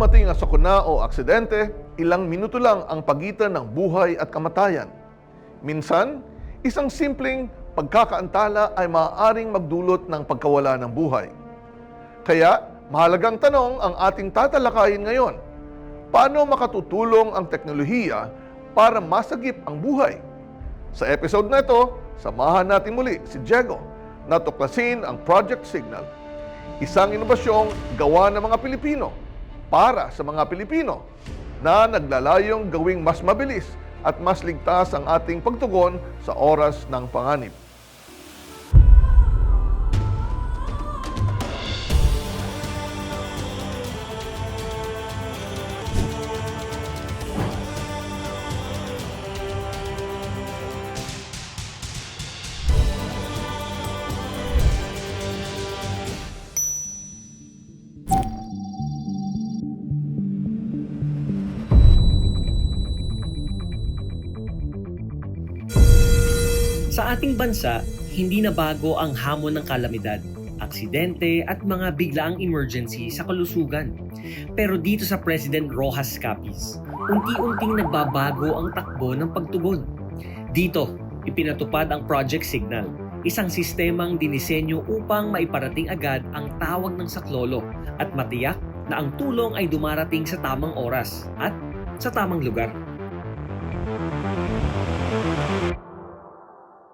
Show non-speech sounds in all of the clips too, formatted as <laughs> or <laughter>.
dumating ang sakuna o aksidente, ilang minuto lang ang pagitan ng buhay at kamatayan. Minsan, isang simpleng pagkakaantala ay maaaring magdulot ng pagkawala ng buhay. Kaya, mahalagang tanong ang ating tatalakayin ngayon. Paano makatutulong ang teknolohiya para masagip ang buhay? Sa episode na ito, samahan natin muli si Diego na tuklasin ang Project Signal. Isang inobasyong gawa ng mga Pilipino para sa mga Pilipino na naglalayong gawing mas mabilis at mas ligtas ang ating pagtugon sa oras ng panganib. Sa ating bansa, hindi na bago ang hamon ng kalamidad, aksidente at mga biglaang emergency sa kalusugan. Pero dito sa President Rojas Capiz, unti-unting nagbabago ang takbo ng pagtugon. Dito, ipinatupad ang Project Signal, isang sistemang dinisenyo upang maiparating agad ang tawag ng saklolo at matiyak na ang tulong ay dumarating sa tamang oras at sa tamang lugar.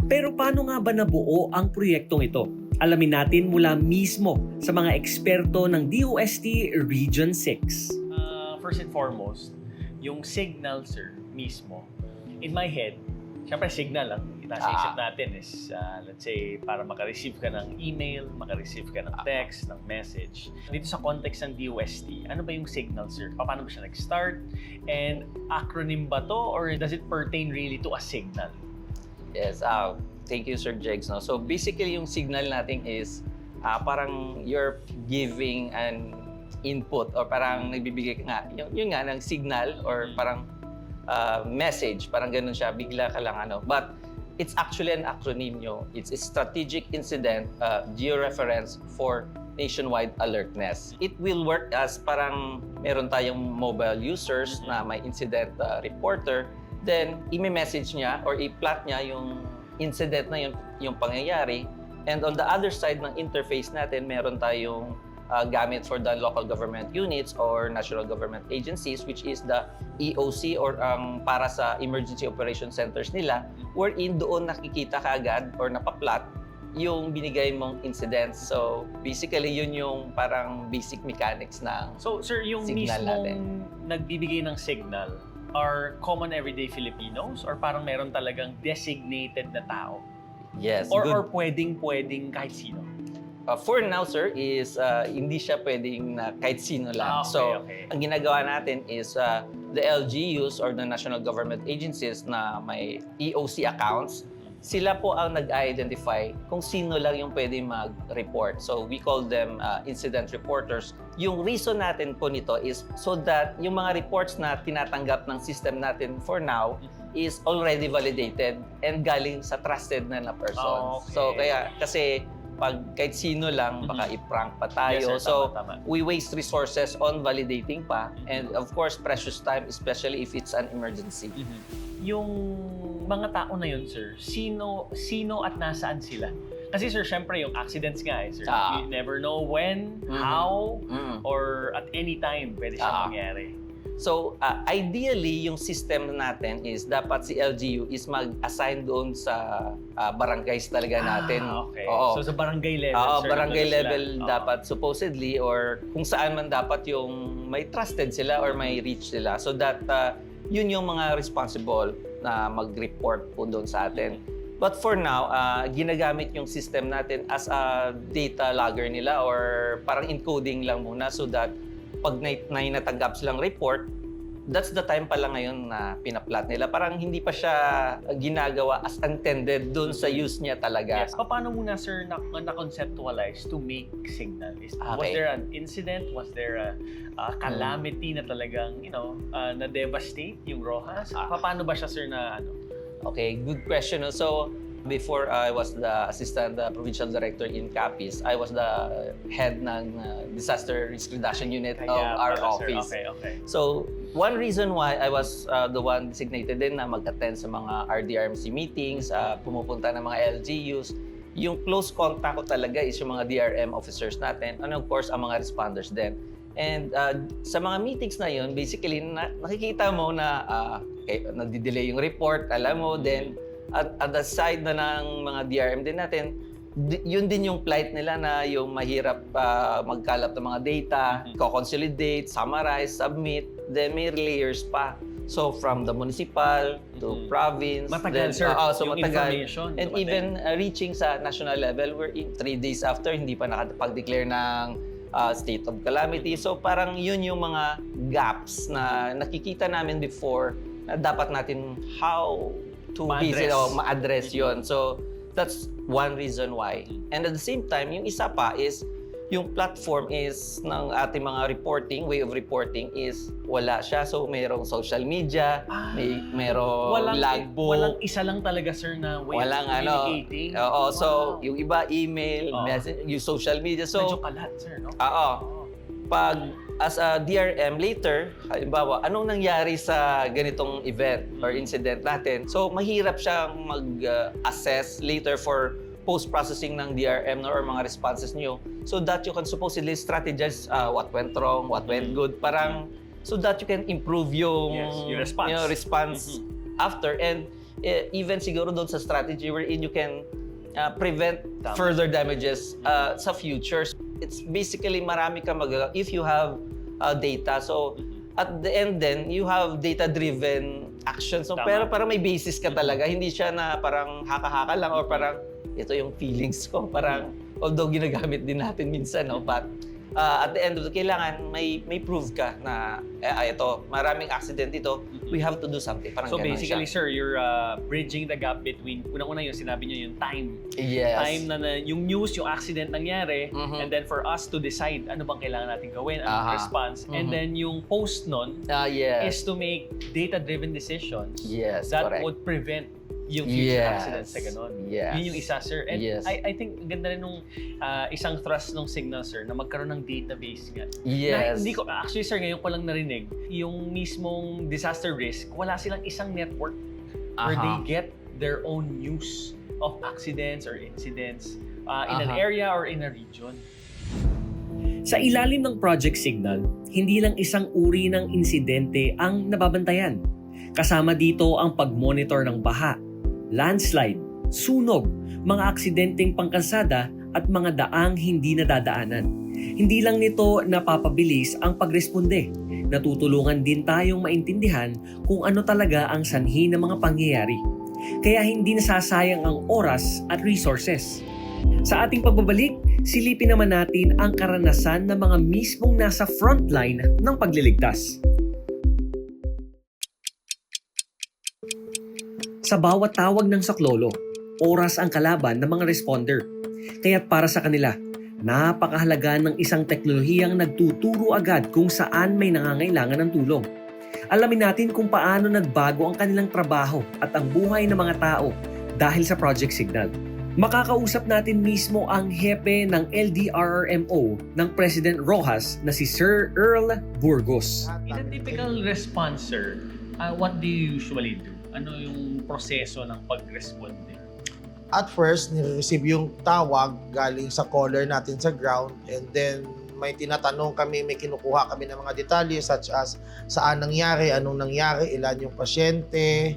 Pero paano nga ba nabuo ang proyektong ito? Alamin natin mula mismo sa mga eksperto ng DOST Region 6. Uh, first and foremost, yung signal, sir, mismo, in my head, syempre signal ang nasa isip natin is, uh, let's say, para makareceive ka ng email, makareceive ka ng text, ng message. Dito sa context ng DOST, ano ba yung signal, sir? Paano ba siya nag-start? And acronym ba to or does it pertain really to a signal? Yes, uh, thank you Sir Jegs. No? So basically yung signal natin is ah, parang you're giving an input or parang nagbibigay ka nga, yun, yun nga ng signal or parang ah, message, parang ganun siya, bigla ka lang ano. But it's actually an acronym nyo. It's a strategic incident uh, georeference for nationwide alertness. It will work as parang meron tayong mobile users na may incident uh, reporter then i-message niya or i-plot niya yung incident na yun, yung pangyayari. And on the other side ng interface natin, meron tayong uh, gamit for the local government units or national government agencies which is the EOC or ang para sa emergency operation centers nila wherein doon nakikita kaagad or napaplot yung binigay mong incidents. So basically yun yung parang basic mechanics ng So, sir, yung Signal mismong natin. nagbibigay ng signal are common everyday Filipinos or parang meron talagang designated na tao? yes, Or, good or pwedeng-pwedeng kahit sino? Uh, for now, sir, is uh, hindi siya pwedeng na kahit sino lang. Ah, okay, so, okay. ang ginagawa natin is uh, the LGUs or the national government agencies na may EOC accounts, sila po ang nag-identify kung sino lang yung pwede mag-report. So, we call them uh, incident reporters. Yung reason natin po nito is so that yung mga reports na tinatanggap ng system natin for now is already validated and galing sa trusted na na person. Ah, okay. So, kaya kasi pag kahit sino lang, baka Mhm. i-prank pa tayo. Yes, sir, so, tama, tama. we waste resources on validating pa and of course precious time especially if it's an emergency. Yung mga tao na yun, sir, sino sino at nasaan sila? Kasi sir, syempre yung accidents nga eh, sir. Ah. You never know when, Mhm. how, Mm. or at any time pwede siyang Ah. mangyari. So uh, ideally yung system natin is dapat si LGU is mag-assign doon sa uh, barangays talaga natin. Ah, okay. Oo. So sa barangay level, Oo, sir, barangay nandun sila. level Oo. dapat supposedly or kung saan man dapat yung may trusted sila or may reach sila so that uh, yun yung mga responsible na mag-report po doon sa atin. But for now, uh, ginagamit yung system natin as a data logger nila or parang encoding lang muna so that pag may, may natanggap silang report, that's the time pala ngayon na pinaplat nila. Parang hindi pa siya ginagawa as intended doon sa use niya talaga. Yes. Paano muna, sir, na- na-conceptualize to make signal? Is, Was Okay. there an incident? Was there a, a calamity na talagang, you know, uh, na-devastate yung Rojas? Ah. Paano ba siya, sir, na ano? Okay, good question. So, Before I was the assistant uh, provincial director in Capiz, I was the head ng uh, disaster risk reduction unit of Kaya our pala, sir. office. Okay, okay. So, one reason why I was uh, the one designated din na mag-attend sa mga RDRMC meetings, uh, pumupunta ng mga LGUs, yung close contact ko talaga is yung mga DRM officers natin and of course ang mga responders din. And uh, sa mga meetings na yun, basically na, nakikita mo na uh, eh, nagdi-delay yung report, alam mo, then at, at the side na ng mga DRM din natin, yun din yung plight nila na yung mahirap uh, magkalap ng mga data, Mhm. co-consolidate, summarize, submit, then may layers pa. So from the municipal to Mhm. province, Matagal, then, sir. Oo, so yung matagal. information. And dumating. even uh, reaching sa national level, we're in three days after, hindi pa nakapag-declare ng uh, state of calamity. So parang yun yung mga gaps na nakikita namin before na dapat natin how to Ma-address. visit o ma-address yun. So that's one reason why. And at the same time, yung isa pa is yung platform is ng ating mga reporting, way of reporting is wala siya. So mayroong social media, Ah, may merong walang, logbook. walang isa lang talaga, sir, na way Walang of ano. communicating. Oo, so Wow. yung iba email, Oo. message, yung social media. Medyo So, kalat, sir, no? oo, Oo. pag as a DRM later, halimbawa, anong nangyari sa ganitong event or incident natin? So, mahirap siyang mag-assess later for post-processing ng DRM no, or mga responses niyo so that you can supposedly strategize uh, what went wrong, what went Mhm. good, parang so that you can improve yung, Yes, yung response. yung response Mhm. after and eh, even siguro doon sa strategy wherein you can uh, prevent Tama. further damages uh, sa future. It's basically marami ka mag if you have uh, data. So Mhm. at the end then you have data-driven actions. So Tama. pero para may basis ka talaga, hindi siya na parang haka-haka lang or parang ito yung feelings ko. Parang although ginagamit din natin minsan, no, but uh, at the end of the kailangan may may prove ka na eh, ah, ito maraming accident ito we have to do something parang So basically, siya. sir, you're uh, bridging the gap between, unang-una yung sinabi nyo, yung time. yes Time na, na yung news, yung accident nangyari, Mhm. and then for us to decide ano bang kailangan natin gawin, anong Aha. response, and Mhm. then yung post nun Ah, yes is to make data-driven decisions yes that correct would prevent yung future yes accidents sa ganun. yes Yun yung isa, sir. And Yes. I, I think ganda rin nung uh, isang thrust ng signal, sir, na magkaroon ng database nga. Na yes hindi ko, actually, sir, ngayon ko lang narinig, yung mismong disaster risk, wala silang isang network where they get their own news of accidents or incidents uh, in an Aha. area or in a region. Sa ilalim ng Project Signal, hindi lang isang uri ng insidente ang nababantayan. Kasama dito ang pag-monitor ng baha, landslide, sunog, mga aksidenteng pangkalsada at mga daang hindi nadadaanan. Hindi lang nito napapabilis ang pagresponde. Natutulungan din tayong maintindihan kung ano talaga ang sanhi ng mga pangyayari. Kaya hindi nasasayang ang oras at resources. Sa ating pagbabalik, silipin naman natin ang karanasan ng mga mismong nasa frontline ng pagliligtas. Sa bawat tawag ng saklolo, oras ang kalaban ng mga responder. Kaya't para sa kanila, napakahalaga ng isang teknolohiyang nagtuturo agad kung saan may nangangailangan ng tulong. Alamin natin kung paano nagbago ang kanilang trabaho at ang buhay ng mga tao dahil sa Project Signal. Makakausap natin mismo ang hepe ng LDRRMO ng President Rojas na si Sir Earl Burgos. In a typical response, sir, uh, what do you usually do? Ano yung proseso ng pag-responde? at first, nire-receive yung tawag galing sa caller natin sa ground and then may tinatanong kami, may kinukuha kami ng mga detalye such as saan nangyari, anong nangyari, ilan yung pasyente,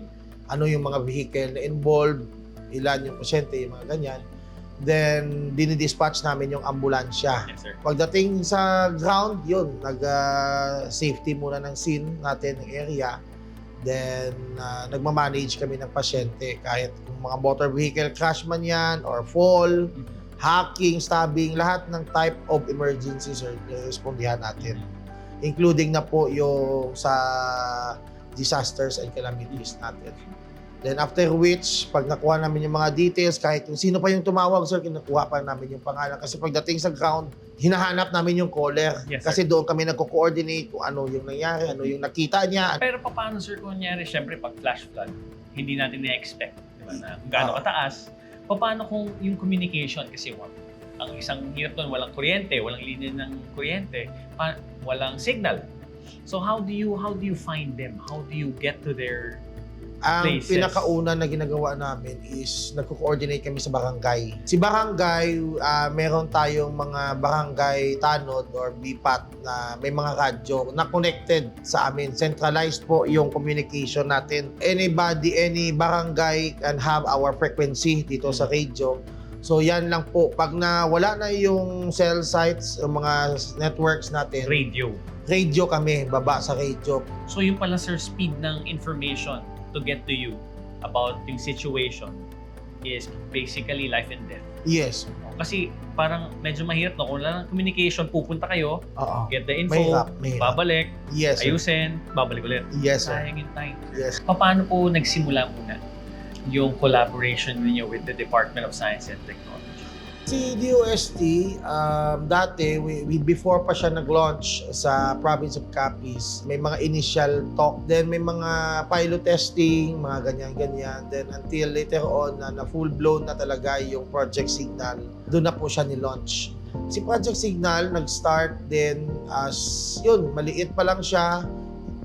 ano yung mga vehicle na involved, ilan yung pasyente, yung mga ganyan. Then, dinidispatch namin yung ambulansya. Yes, sir. Pagdating sa ground, yun, nag-safety muna ng scene natin, ng area. Then, uh, nagmamanage kami ng pasyente kahit kung mga motor vehicle crash man yan or fall, hacking, stabbing, lahat ng type of emergency sir, respondihan natin. Including na po yung sa disasters and calamities natin. Then after which, pag nakuha namin yung mga details, kahit kung sino pa yung tumawag, sir, kinukuha pa namin yung pangalan. Kasi pagdating sa ground, hinahanap namin yung caller. Yes, sir. kasi doon kami nagko-coordinate kung ano yung nangyari, ano yung nakita niya. Pero paano, sir, kung nangyari, syempre, pag flash flood, hindi natin na-expect, di ba, na kung gaano kataas, paano kung yung communication kasi wa- ang isang hirap doon walang kuryente, walang linya ng kuryente, pa, walang signal. So how do you how do you find them? How do you get to their Ang places. pinakauna na ginagawa namin is nagko-coordinate kami sa barangay. Si barangay, ah, meron tayong mga barangay tanod or BPAT na may mga radyo na connected sa amin. Centralized po yung communication natin. Anybody, any barangay can have our frequency dito sa radio. So yan lang po. Pag na wala na yung cell sites, yung mga networks natin, radio? radio kami, baba sa radio. So yung pala sir speed ng information to get to you about yung situation is basically life and death. Yes. Kasi parang medyo mahirap no kung wala ng communication, pupunta kayo, Oo. get the info, Mahirap, mahirap. babalik, Yes, sir. ayusin, babalik ulit. Yes, sir. Sayang yung time. Yes. Paano po nagsimula muna yung collaboration ninyo with the Department of Science and Technology? Si DOST, um, dati, we, we- before pa siya nag-launch sa province of Capiz, may mga initial talk, then may mga pilot testing, mga ganyan-ganyan. Then until later on, na, na full-blown na talaga yung Project Signal, doon na po siya ni-launch. Si Project Signal nag-start din as, yun, maliit pa lang siya,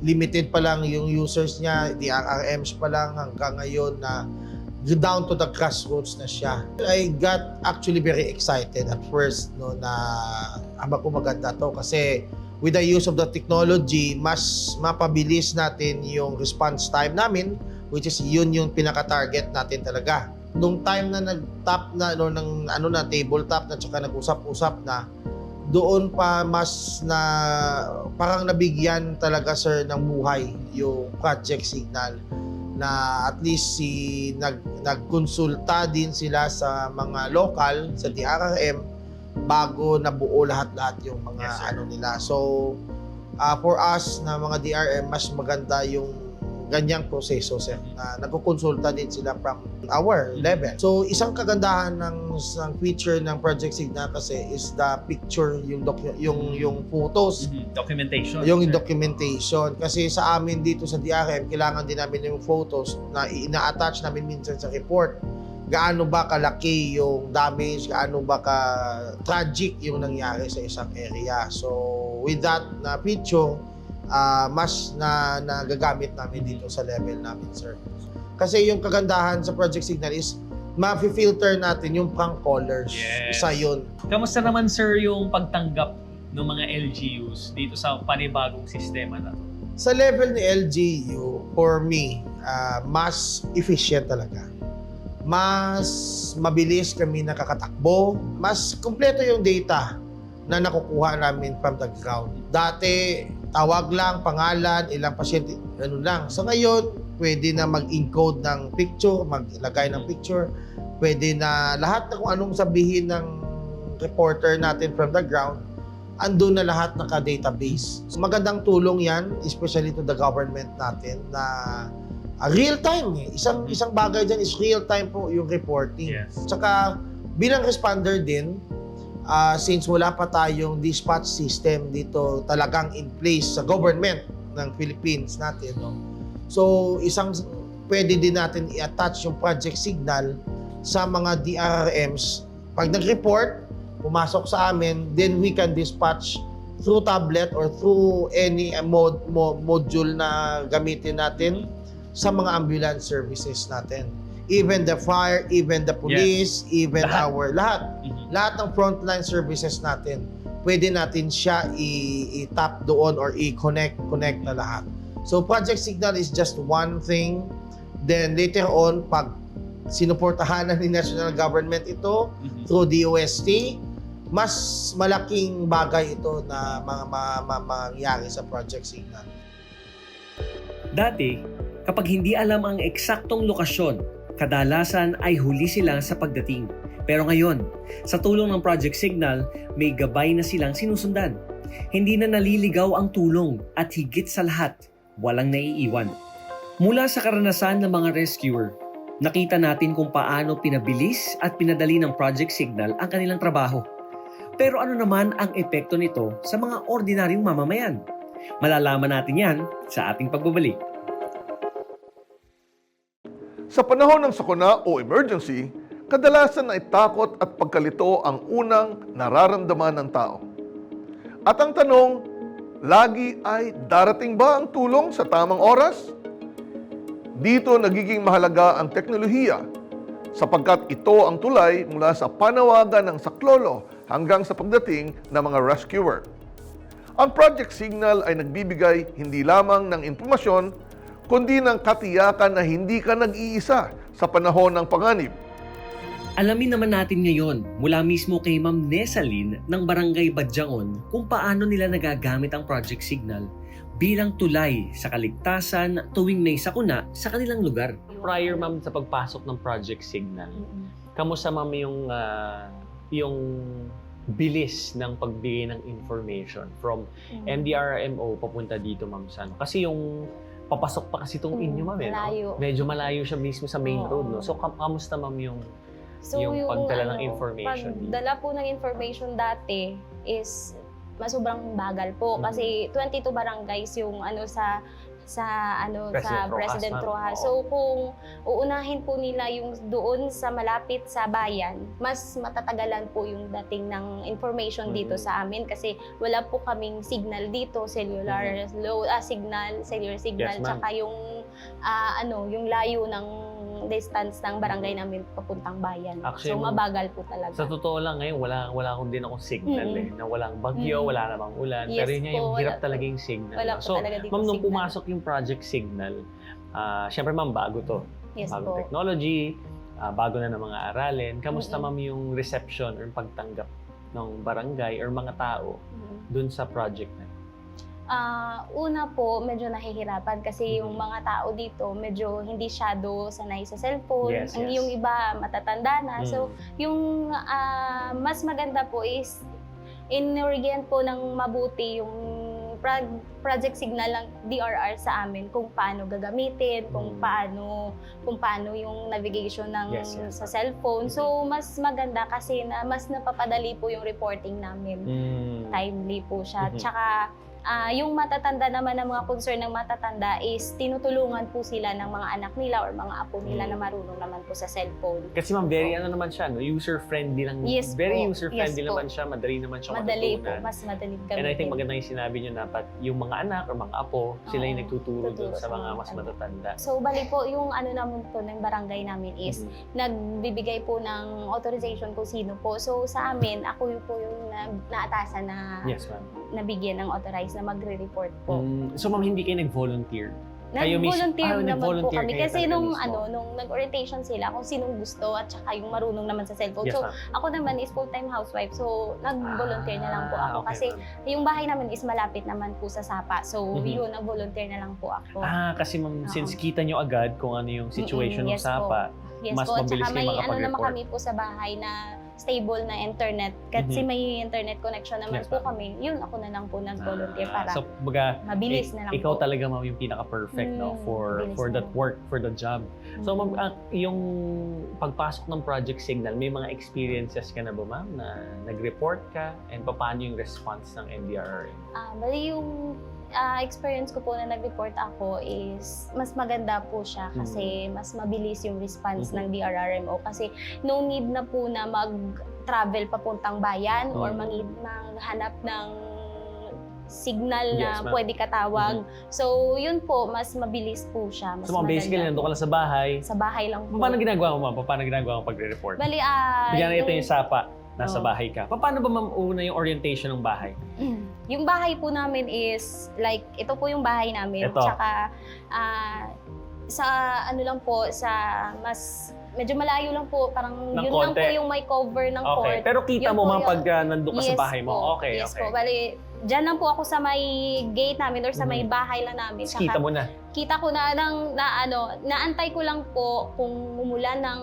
limited pa lang yung users niya, DRRMs pa lang hanggang ngayon na down to the grassroots na siya. I got actually very excited at first no na aba ko maganda to kasi with the use of the technology mas mapabilis natin yung response time namin which is yun yung pinaka-target natin talaga. Nung time na nag-top na no, ng ano na tabletop na tsaka nag-usap-usap na doon pa mas na parang nabigyan talaga sir ng buhay yung project signal na at least si nag nagkonsulta din sila sa mga local sa DRRM bago nabuo lahat-lahat yung mga Yes, sir. ano nila. So ah, for us na mga DRM mas maganda yung ganyang proseso sir na nagkukonsulta din sila from our level. So isang kagandahan ng, ng feature ng Project Signal kasi is the picture yung docu- yung yung photos Documentation. yung sir. documentation. Kasi sa amin dito sa DRM, kailangan din namin yung photos na ina-attach namin minsan sa report. Gaano ba kalaki yung damage, gaano ba ka tragic yung nangyari sa isang area. So, with that na picture, ah, mas na nagagamit namin dito sa level namin, sir. Kasi yung kagandahan sa Project Signal is ma-filter natin yung prank callers. Yes. Isa yun. Kamusta naman sir yung pagtanggap ng mga LGUs dito sa panibagong sistema na to? sa level ni LGU, for me, ah, mas efficient talaga. Mas mabilis kami nakakatakbo. Mas kumpleto yung data na nakukuha namin from the ground. Dati, tawag lang, pangalan, ilang pasyente, ganun lang. So ngayon, pwede na mag-encode ng picture, maglagay ng picture. Pwede na lahat na kung anong sabihin ng reporter natin from the ground, andun na lahat naka-database. So, magandang tulong yan, especially to the government natin na ah, real time eh. Isang isang bagay diyan is real time po yung reporting. Yes. Tsaka bilang responder din, ah, since wala pa tayong dispatch system dito talagang in place sa government ng Philippines natin, no? So, isang pwede din natin i-attach yung project signal sa mga DRRMs. Pag nag-report, pumasok sa amin, then we can dispatch through tablet or through any uh, mod, mo- module na gamitin natin sa mga ambulance services natin. Even the fire, even the police, even Lahat. our, lahat, Mhm. lahat ng frontline services natin, pwede natin siya i-tap doon or i-connect, connect na lahat. So Project Signal is just one thing. Then later on, pag sinuportahan na ni national government ito Mhm. through DOST, mas malaking bagay ito na mga ma- ma- mangyari sa Project Signal. Dati, kapag hindi alam ang eksaktong lokasyon, kadalasan ay huli sila sa pagdating. Pero ngayon, sa tulong ng Project Signal, may gabay na silang sinusundan. Hindi na naliligaw ang tulong at higit sa lahat, walang naiiwan. Mula sa karanasan ng mga rescuer, nakita natin kung paano pinabilis at pinadali ng Project Signal ang kanilang trabaho. Pero ano naman ang epekto nito sa mga ordinaryong mamamayan? Malalaman natin yan sa ating pagbabalik. Sa panahon ng sakuna o emergency, kadalasan ay takot at pagkalito ang unang nararamdaman ng tao. At ang tanong, lagi ay darating ba ang tulong sa tamang oras? Dito nagiging mahalaga ang teknolohiya sapagkat ito ang tulay mula sa panawagan ng saklolo hanggang sa pagdating ng mga rescuer. Ang Project Signal ay nagbibigay hindi lamang ng impormasyon, kundi ng katiyakan na hindi ka nag-iisa sa panahon ng panganib. Alamin naman natin ngayon mula mismo kay Ma'am Nesaline ng Barangay Badyaon kung paano nila nagagamit ang Project Signal bilang tulay sa kaligtasan tuwing may sakuna sa kanilang lugar. Prior, ma'am, sa pagpasok ng Project Signal, kamusta, ma'am, yung, ah, yung bilis ng pagbigay ng information from MDRMO papunta dito, ma'am, sa ano? Kasi yung papasok pa kasi itong Mm, inyo, ma'am, eh, no? malayo. Medyo malayo siya mismo sa main Oo. road, no? So, kam- kamusta, ma'am, yung So, yung pagdala ng ano, information. Pagdala po ng information dati is mas sobrang bagal po Mhm. kasi 22 barangays yung ano sa sa ano President sa President. Rojas. So kung uunahin po nila yung doon sa malapit sa bayan, mas matatagalan po yung dating ng information dito Mhm. sa amin kasi wala po kaming signal dito, cellular low ah, signal, cellular signal. Yes, tsaka yung ah, ano, yung layo ng distance ng barangay namin papuntang bayan. Actually, so mabagal po talaga. Sa totoo lang ngayon, wala wala akong din akong signal Mm-mm. eh. Na walang bagyo, Mm. wala namang ulan. Yes pero yun yung hirap talaga yung signal. Wala So, ma'am, nung signal. pumasok yung project signal, ah syempre ma'am, bago to. Yes Bagong po. technology, ah, bago na ng mga aralin. Kamusta Mm-mm. ma'am yung reception or pagtanggap ng barangay or mga tao Mhm. dun sa project na Ah, una po, medyo nahihirapan kasi yung Mhm. mga tao dito medyo hindi shadow sanay sa cellphone. Yes, Ang yes. yung iba matatanda na. So, Mm. yung ah, mas maganda po is inurigyan po ng mabuti yung pro- project signal ng DRR sa amin kung paano gagamitin, kung Mm. paano kung paano yung navigation ng Yes, yes. sa cellphone. So mas maganda kasi na mas napapadali po yung reporting namin Mm. timely po siya. Mhm. Tsaka ah, yung matatanda naman ng mga concern ng matatanda is tinutulungan po sila ng mga anak nila or mga apo nila Mm. na marunong naman po sa cellphone. Kasi ma'am, very ano naman siya, no? user-friendly lang. Yes very po. user-friendly Yes po. naman siya, madali naman siya Madali po, matutunan. mas madali kami. And I think maganda yung sinabi nyo na pat yung mga anak or mga apo, sila yung nagtuturo tuturo dun sa mga mas matatanda. So, bali po, yung ano naman po ng barangay namin is, Mhm. nagbibigay po ng authorization kung sino po. So, sa amin, ako yung po yung na, naatasan na Yes, nabigyan ng authorized na magre-report po. Mm, so ma'am, hindi kayo nag-volunteer? Nag-volunteer Ah, naman po kami. Kasi nung, ano, nung nag-orientation sila, kung sinong gusto at saka yung marunong naman sa cellphone. Yes, so, ako naman is full-time housewife. So, nag-volunteer na lang po Ah, ako. okay, kasi ma'am. yung bahay namin is malapit naman po sa Sapa. So, Mhm. yun, nag-volunteer na lang po ako. Ah, kasi ma'am, Oo. since kita nyo agad kung ano yung situation Mm-mm, ng yes po. Sapa, yes mas po. Mabilis kayo may ano naman makapag-report. kami po sa bahay na stable na internet. Kasi Mhm. may internet connection naman Yes, po kami. Yun, ako na lang po nag-volunteer Ah, para So, baga, mabilis na lang ikaw po. talaga ma'am yung pinaka-perfect no Mm, for mabilis for na that lang. work, for the job. So, ma'am, ah, yung pagpasok ng Project Signal, may mga experiences ka na ba ma'am na nag-report ka and paano yung response ng NDRRM? Ah, bali yung ah, experience ko po na nag-report ako is mas maganda po siya kasi mas mabilis yung response Mhm. ng DRRMO kasi no need na po na mag-travel papuntang bayan or Mhm. mangid- maghanap ng signal Yes, na ma'am. pwede katawag. So, yun po, mas mabilis po siya. Mas So, ma'am, basically, nandun ka lang sa bahay. Sa bahay lang po. Paano ginagawa mo, ma'am? Paano ginagawa mo pagre-report? Bali, ah... Bigyan na ito yung sapa. Nasa Oo. bahay ka. Paano ba ma'am una yung orientation ng bahay? Yung bahay po namin is, like, ito po yung bahay namin. Ito. Tsaka, ah, sa ano lang po, sa mas, medyo malayo lang po, parang Ng yun lang konti. po yung may cover ng Okay. court. Pero kita Yun mo po yun. pag uh, nandun ka sa bahay mo. po. Okay, yes okay. po. Bali, dyan lang po ako sa may gate namin or sa may Mhm. bahay lang namin. Tapos kita mo na. kita ko na, ng, na ano, naantay ko lang po kung umulan ng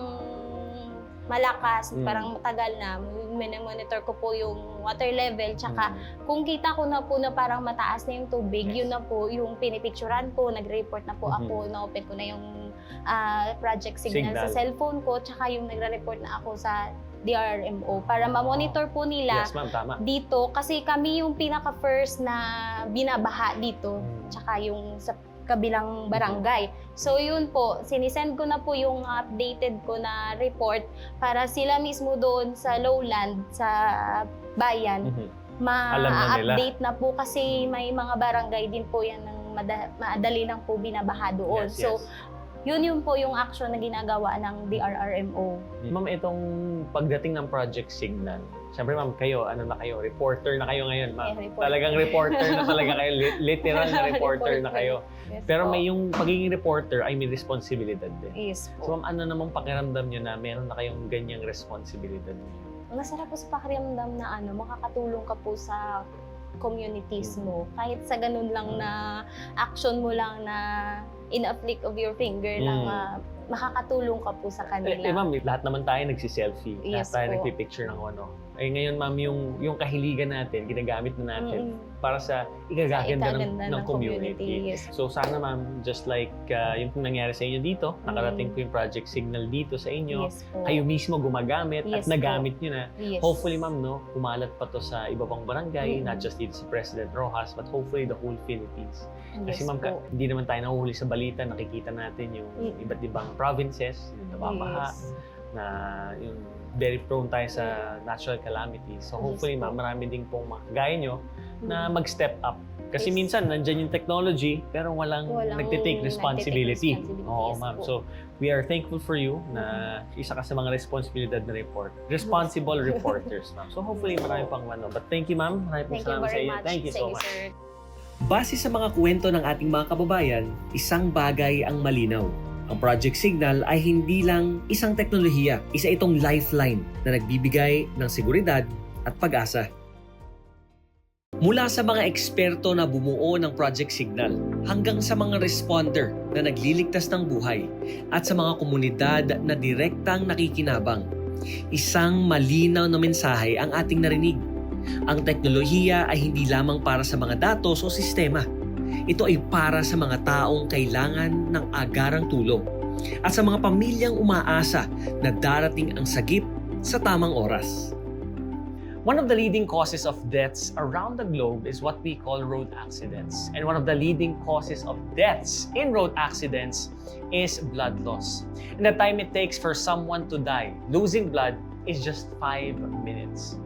malakas, Mm. parang matagal na, monitor ko po yung water level, tsaka Mm. kung kita ko na po na parang mataas na yung tubig, Yes. yun na po yung pinipicturan ko, nag-report na po Mhm. ako, na-open ko na yung ah, project signal, Signal. sa cellphone ko, tsaka yung nagre-report na ako sa DRMO para ma-monitor po nila Yes, ma'am, tama. dito kasi kami yung pinaka-first na binabaha dito Mm. tsaka yung sa kabilang barangay. So yun po, sinisend ko na po yung updated ko na report para sila mismo doon sa lowland, sa bayan, Mhm. Alam na ma-update na po kasi may mga barangay din po yan ng mada- madali lang po binabaha doon. Yes, so yes. yun yung po yung action na ginagawa ng DRRMO. Ma'am, itong pagdating ng Project Signal, Siyempre ma'am, kayo, ano na kayo, reporter na kayo ngayon ma'am. Yeah, reporter. Talagang reporter na talaga kayo, li- <laughs> literal na reporter na kayo. Yes Pero may yung pagiging reporter ay may responsibilidad din. Yes So po. ma'am, ano namang pakiramdam nyo na meron na kayong ganyang responsibilidad? Masarap po sa pakiramdam na ano, makakatulong ka po sa communities Mm. mo. Kahit sa ganun lang na action mo lang na in a flick of your finger lang, Mm. ah, makakatulong ka po sa Eh, kanila. eh, ma'am, lahat naman tayo nagsiselfie. lahat Yes tayo po. nagpipicture ng ano. Eh ngayon ma'am, yung, yung kahiligan natin, ginagamit na natin Mm-mm. para sa ikagaganda ng, Ikaganda ng community. Yes. So sana ma'am, just like uh, yung nangyari sa inyo dito, nakarating po yung Project Signal dito sa inyo, Yes po. kayo mismo gumagamit at Yes po. nagamit nyo na. Yes. Hopefully ma'am, no, kumalat pa to sa iba pang barangay, Mm. not just dito sa President Rojas, but hopefully the whole Philippines. Kasi Yes ma'am, ka- po. hindi naman tayo nahuhuli sa balita, nakikita natin yung Mm. iba't ibang provinces, yung nababaha, Yes. na yung very prone tayo sa natural calamities. So hopefully ma'am, marami din pong mga kagaya nyo na Mm. mag-step up. Kasi Yes. minsan, nandyan yung technology, pero walang, Walang nagtitake nagtitake responsibility. responsibility. Oo, Yes ma'am. po. So, we are thankful for you na isa ka sa mga responsibilidad na report. Responsible <laughs> reporters, ma'am. So, hopefully, marami pang ano. But thank you, ma'am. Marami pong Thank you salamat sa very iyo. much. Thank you so much. sir. Base sa mga kwento ng ating mga kababayan, isang bagay ang malinaw. Ang Project Signal ay hindi lang isang teknolohiya, isa itong lifeline na nagbibigay ng seguridad at pag-asa. Mula sa mga eksperto na bumuo ng Project Signal hanggang sa mga responder na nagliligtas ng buhay at sa mga komunidad na direktang nakikinabang, isang malinaw na mensahe ang ating narinig. Ang teknolohiya ay hindi lamang para sa mga datos o sistema. Ito ay para sa mga taong kailangan ng agarang tulong at sa mga pamilyang umaasa na darating ang sagip sa tamang oras. One of the leading causes of deaths around the globe is what we call road accidents. And one of the leading causes of deaths in road accidents is blood loss. And the time it takes for someone to die losing blood is just five minutes.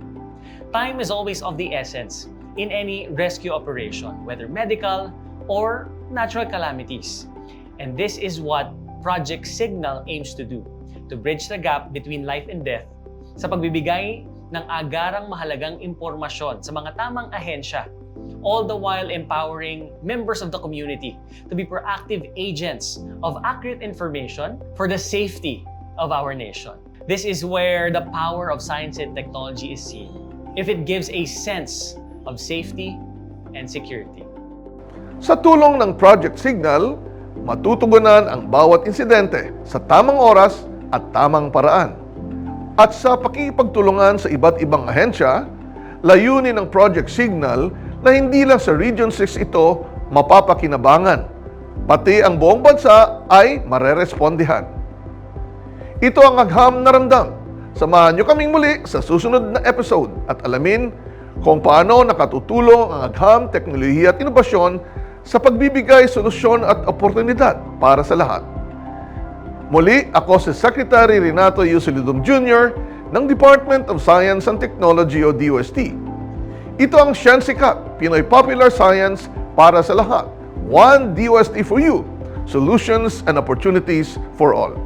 Time is always of the essence in any rescue operation, whether medical or natural calamities. And this is what Project Signal aims to do to bridge the gap between life and death sa pagbibigay ng agarang mahalagang impormasyon sa mga tamang ahensya, all the while empowering members of the community to be proactive agents of accurate information for the safety of our nation. This is where the power of science and technology is seen. If it gives a sense of safety and security. Sa tulong ng Project Signal, matutugunan ang bawat insidente sa tamang oras at tamang paraan. At sa pakipagtulungan sa iba't ibang ahensya, layunin ng Project Signal na hindi lang sa Region 6 ito mapapakinabangan, pati ang buong bansa ay marerespondihan. Ito ang agham na ramdam. Samahan niyo kaming muli sa susunod na episode at alamin kung paano nakatutulong ang agham, teknolohiya at inobasyon sa pagbibigay solusyon at oportunidad para sa lahat. Muli, ako si Secretary Renato Yusilidum Jr. ng Department of Science and Technology o DOST. Ito ang Sciensicat, Pinoy Popular Science para sa lahat. One DOST for you. Solutions and opportunities for all.